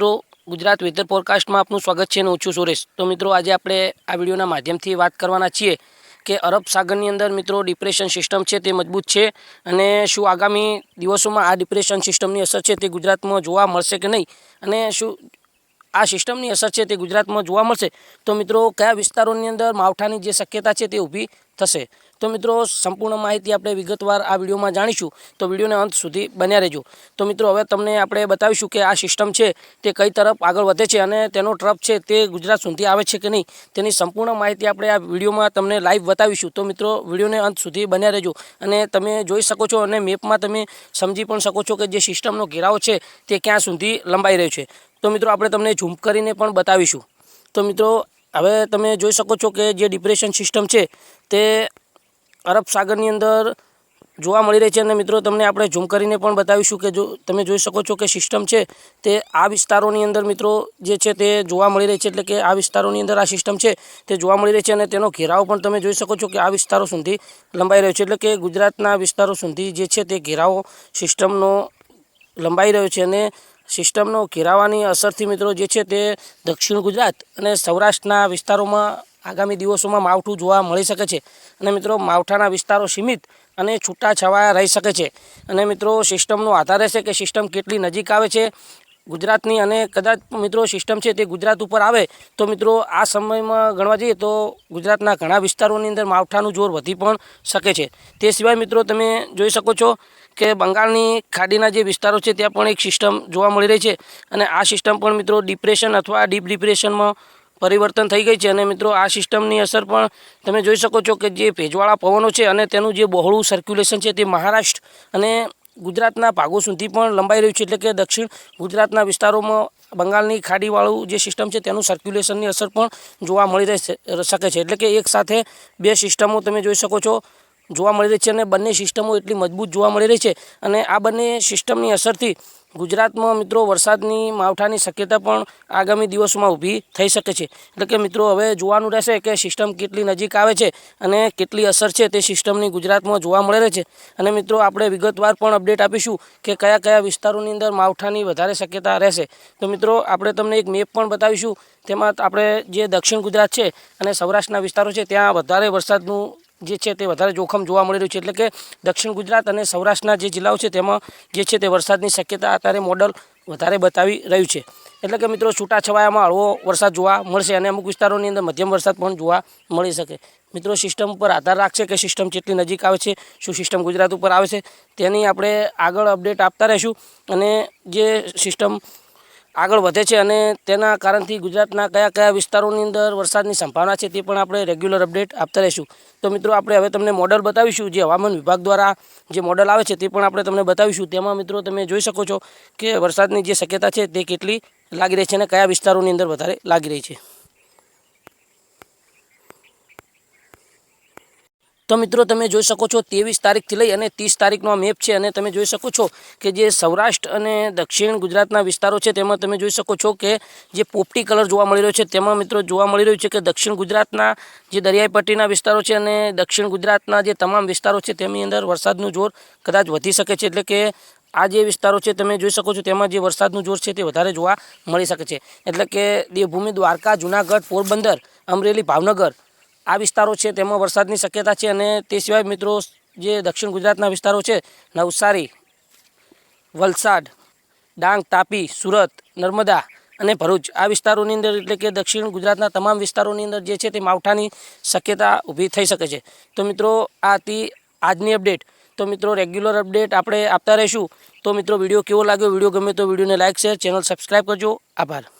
મિત્રો, ગુજરાત વેધર ફોરકાસ્ટમાં આપનું સ્વાગત છે અને ઓછું સુરેશ. તો મિત્રો, આજે આપણે આ વિડીયોના માધ્યમથી વાત કરવાના છીએ કે અરબ સાગરની અંદર મિત્રો ડિપ્રેશન સિસ્ટમ છે તે મજબૂત છે અને શું આગામી દિવસોમાં આ ડિપ્રેશન સિસ્ટમની અસર છે તે ગુજરાતમાં જોવા મળશે કે નહીં? અને શું આ સિસ્ટમની અસર છે તે ગુજરાતમાં જોવા મળશે. તો મિત્રો, કયા વિસ્તારોની અંદર માવઠાની જે શક્યતા છે તે ઊભી થશે? તો મિત્રો, સંપૂર્ણ માહિતી આપણે વિગતવાર આ વિડીયોમાં જાણીશું. તો વિડીયોને અંત સુધી બન્યા રહેજો. તો મિત્રો, હવે તમને આપણે બતાવીશું કે આ સિસ્ટમ છે તે કઈ તરફ આગળ વધે છે અને તેનો ટ્રપ છે તે ગુજરાત સુધી આવે છે કે નહીં? તેની સંપૂર્ણ માહિતી આપણે આ વિડીયોમાં તમને લાઈવ બતાવીશું. તો મિત્રો, વિડીયોને અંત સુધી બન્યા રહેજો. અને તમે જોઈ શકો છો અને મેપમાં તમે સમજી પણ શકો છો કે જે સિસ્ટમનો ઘેરાવ છે તે ક્યાં સુધી લંબાઈ રહ્યો છે. તો મિત્રો આપણે તમને ઝૂમ કરીને પણ બતાવીશું. તો મિત્રો, હવે તમે જોઈ શકો છો કે જે ડિપ્રેશન સિસ્ટમ છે, તે અરબ સાગરની અંદર જોવા મળી રહી છે અને મિત્રો તમને આપણે ઝૂમ કરીને પણ બતાવીશું કે જો તમે જોઈ શકો છો કે સિસ્ટમ છે, તે આ વિસ્તારોની અંદર મિત્રો જે છે તે જોવા મળી રહી છે, એટલે કે આ વિસ્તારોની અંદર આ સિસ્ટમ છે, તે જોવા મળી રહી છે અને તેનો ઘેરાવ પણ તમે જોઈ શકો છો કે આ વિસ્તારો સુધી લંબાઈ રહ્યો છે, એટલે કે ગુજરાતના વિસ્તારો સુધી જે છે તે ઘેરાવો સિસ્ટમનો લંબાઈ રહ્યો છે અને સિસ્ટમનો ઘેરાવાની અસરથી મિત્રો જે છે તે દક્ષિણ ગુજરાત અને સૌરાષ્ટ્રના વિસ્તારોમાં આગામી દિવસોમાં માવઠું જોવા મળી શકે છે. અને મિત્રો માવઠાના વિસ્તારો સીમિત અને છૂટાછવાયા રહી શકે છે. અને મિત્રો સિસ્ટમનો આધાર રહેશે કે સિસ્ટમ કેટલી નજીક આવે છે ગુજરાતની અને કદાચ મિત્રો સિસ્ટમ છે તે ગુજરાત ઉપર આવે તો મિત્રો આ સમયમાં ગણવા જઈએ તો ગુજરાતના ઘણા વિસ્તારોની અંદર માવઠાનું જોર વધી પણ શકે છે. તે સિવાય મિત્રો તમે જોઈ શકો છો કે બંગાળની ખાડીના જે વિસ્તારો છે ત્યાં પણ એક સિસ્ટમ જોવા મળી રહી છે. અને આ સિસ્ટમ પણ મિત્રો ડિપ્રેશન અથવા ડીપ ડિપ્રેશનમાં પરિવર્તન થઈ ગઈ છે. અને મિત્રો આ સિસ્ટમની અસર પણ તમે જોઈ શકો છો કે જે ભેજવાળા પવનો છે અને તેનું જે બહોળું સર્ક્યુલેશન છે તે મહારાષ્ટ્ર અને ગુજરાતના ભાગો સુધી પણ લંબાઈ રહ્યું છે. એટલે કે દક્ષિણ ગુજરાતના વિસ્તારોમાં બંગાળની ખાડીવાળું જે સિસ્ટમ છે તેનું સર્ક્યુલેશનની અસર પણ જોવા મળી રહી શકે છે. એટલે કે એક સાથે બે સિસ્ટમો તમે જોઈ શકો છો. જોવા મળી રહી છે અને બંને સિસ્ટમો એટલી મજબૂત જોવા મળી રહી છે. અને આ બંને સિસ્ટમની અસરથી ગુજરાતમાં મિત્રો વરસાદની માવઠાની શક્યતા પણ આગામી દિવસોમાં ઊભી થઈ શકે છે. એટલે કે મિત્રો હવે જોવાનું રહેશે કે સિસ્ટમ કેટલી નજીક આવે છે અને કેટલી અસર છે તે સિસ્ટમની ગુજરાતમાં જોવા મળે છે. અને મિત્રો આપણે વિગતવાર પણ અપડેટ આપીશું કે કયા કયા વિસ્તારોની અંદર માવઠાની વધારે શક્યતા રહેશે. તો મિત્રો આપણે તમને એક મેપ પણ બતાવીશું. તેમાં આપણે જે દક્ષિણ ગુજરાત છે અને સૌરાષ્ટ્રના વિસ્તારો છે, ત્યાં વધારે વરસાદનું જે છે તે વધારે જોખમ જોવા મળી રહ્યું છે. એટલે કે દક્ષિણ ગુજરાત અને સૌરાષ્ટ્રના જે જિલ્લાઓ છે તેમાં જે છે તે વરસાદની શક્યતા અત્યારે મોડલ વધારે બતાવી રહ્યું છે. એટલે કે મિત્રો છૂટાછવાયામાં હળવો વરસાદ જોવા મળશે અને અમુક વિસ્તારોની અંદર મધ્યમ વરસાદ પણ જોવા મળી શકે. મિત્રો સિસ્ટમ ઉપર આધાર રાખશે કે સિસ્ટમ જેટલી નજીક આવે છે, શું સિસ્ટમ ગુજરાત ઉપર આવે છે તેની આપણે આગળ અપડેટ આપતા રહીશું. અને જે સિસ્ટમ આગળ વધે છે અને તેના કારણથી ગુજરાતના કયા કયા વિસ્તારોની અંદર વરસાદની સંભાવના છે તે પણ આપણે રેગ્યુલર અપડેટ આપતા રહીશું. તો મિત્રો, આપણે હવે તમને મોડલ બતાવીશું, જે હવામાન વિભાગ દ્વારા જે મોડલ આવે છે તે પણ આપણે તમને બતાવીશું. તેમાં મિત્રો, તમે જોઈ શકો છો કે વરસાદની જે શક્યતા છે તે કેટલી લાગી રહી છે અને કયા વિસ્તારોની અંદર વધારે લાગી રહી છે. તો મિત્રો તમે જોઈ શકો છો ત્રેવીસ તારીખથી લઈ અને ત્રીસ તારીખનો મેપ છે અને તમે જોઈ શકો છો કે જે સૌરાષ્ટ્ર અને દક્ષિણ ગુજરાતના વિસ્તારો છે તેમાં તમે જોઈ શકો છો કે જે પોપટી કલર જોવા મળી રહ્યો છે તેમાં મિત્રો જોવા મળી રહ્યું છે કે દક્ષિણ ગુજરાતના જે દરિયાઈ પટ્ટીના વિસ્તારો છે અને દક્ષિણ ગુજરાતના જે તમામ વિસ્તારો છે તેમની અંદર વરસાદનું જોર કદાચ વધી શકે છે એટલે કે આ જે વિસ્તારો છે તમે જોઈ શકો છો તેમાં જે વરસાદનું જોર છે તે વધારે જોવા મળી શકે છે. એટલે કે દેવભૂમિ દ્વારકા, જુનાગઢ, પોરબંદર, અમરેલી, ભાવનગર આ વિસ્તારો છે, તેમાં વરસાદની શક્યતા છે અને તે સિવાય મિત્રો જે દક્ષિણ ગુજરાતના વિસ્તારો છે, નવસારી, વલસાડ, ડાંગ, તાપી, સુરત, નર્મદા અને ભરૂચ, આ વિસ્તારોની અંદર એટલે કે દક્ષિણ ગુજરાતના તમામ વિસ્તારોની અંદર જે છે તે માવઠાની શક્યતા ઊભી થઈ શકે છે. તો મિત્રો, આ હતી આજની અપડેટ. તો મિત્રો, રેગ્યુલર અપડેટ આપણે આપતા રહીશું. તો મિત્રો, વીડિયો કેવો લાગ્યો? વીડિયો ગમે તો વિડીયોને લાઇક શેર, ચેનલ સબસ્ક્રાઈબ કરજો. આભાર.